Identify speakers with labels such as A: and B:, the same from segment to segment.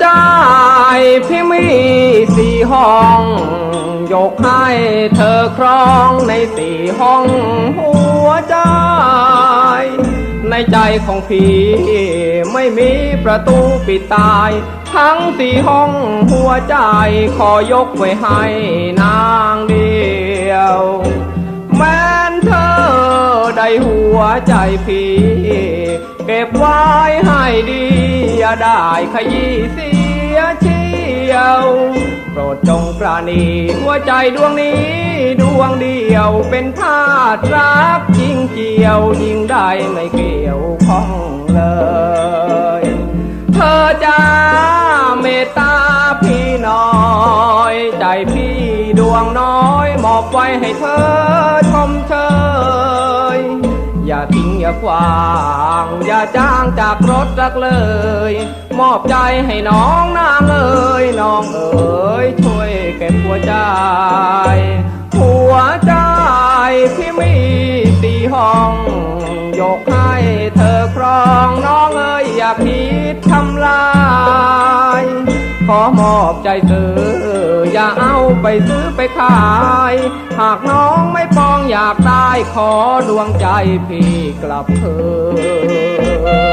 A: ใจพี่มีสี่ห้อง ยกให้เธอครองในสี่ห้องหัวใจ ในใจของพี่ไม่มีประตูปิดตาย ทั้งสี่ห้องหัวใจขอยกไว้ให้นาง วใจพี่ เก็บไว้ให้ดี อย่าได้ขยี้เสียเชียวโปรดจงปราณีหัวใจดวงนี้ ดวงเดียวเป็นทาสรักยิ่งเกี่ยวยิ่งได้ไม่เกี่ยวข้องเลย เธอจะเมตตาพี่น้อยใจพี่ดวงน้อยมอบไว้ให้เธอชมเชย อย่าทิ้งอย่าขวางอย่าจ้างจากรถรักเลย มอบใจให้น้องนางเอ๋ยน้องเอ๋ยช่วยเก็บหัวใจ หัวใจพี่มีตีห้อง ยกให้เธอครองน้องเอ๋ยอย่าคิดทำลาย ขอมอบใจเธอ อย่าเอาไปซื้อไปขาย หากน้องไม่ปองอยากได้ขอดวงใจพี่กลับเธอ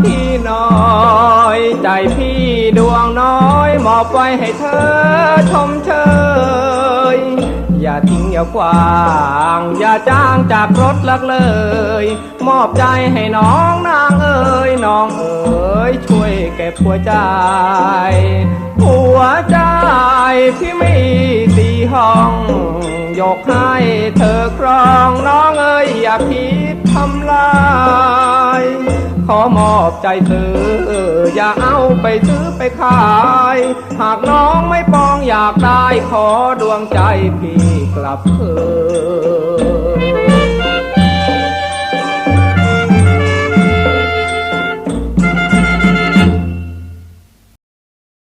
A: พี่น้อย ใจพี่ดวงน้อยมอบไว้ให้เธอชมเชย อย่าทิ้งอย่าขวาง อย่าจ้างจากรถลักเลย มอบใจให้น้องนางเอ๋ยน้องเอ๋ยช่วยเก็บหัวใจ หัวใจพี่มีสีห้อง ยกให้เธอครองน้องเอ๋ยอย่าคิดทำลาย ขอมอบใจเธอ อย่าเอาไปซื้อไปขาย หากน้องไม่ปองอยากได้ขอดวงใจพี่กลับเธอ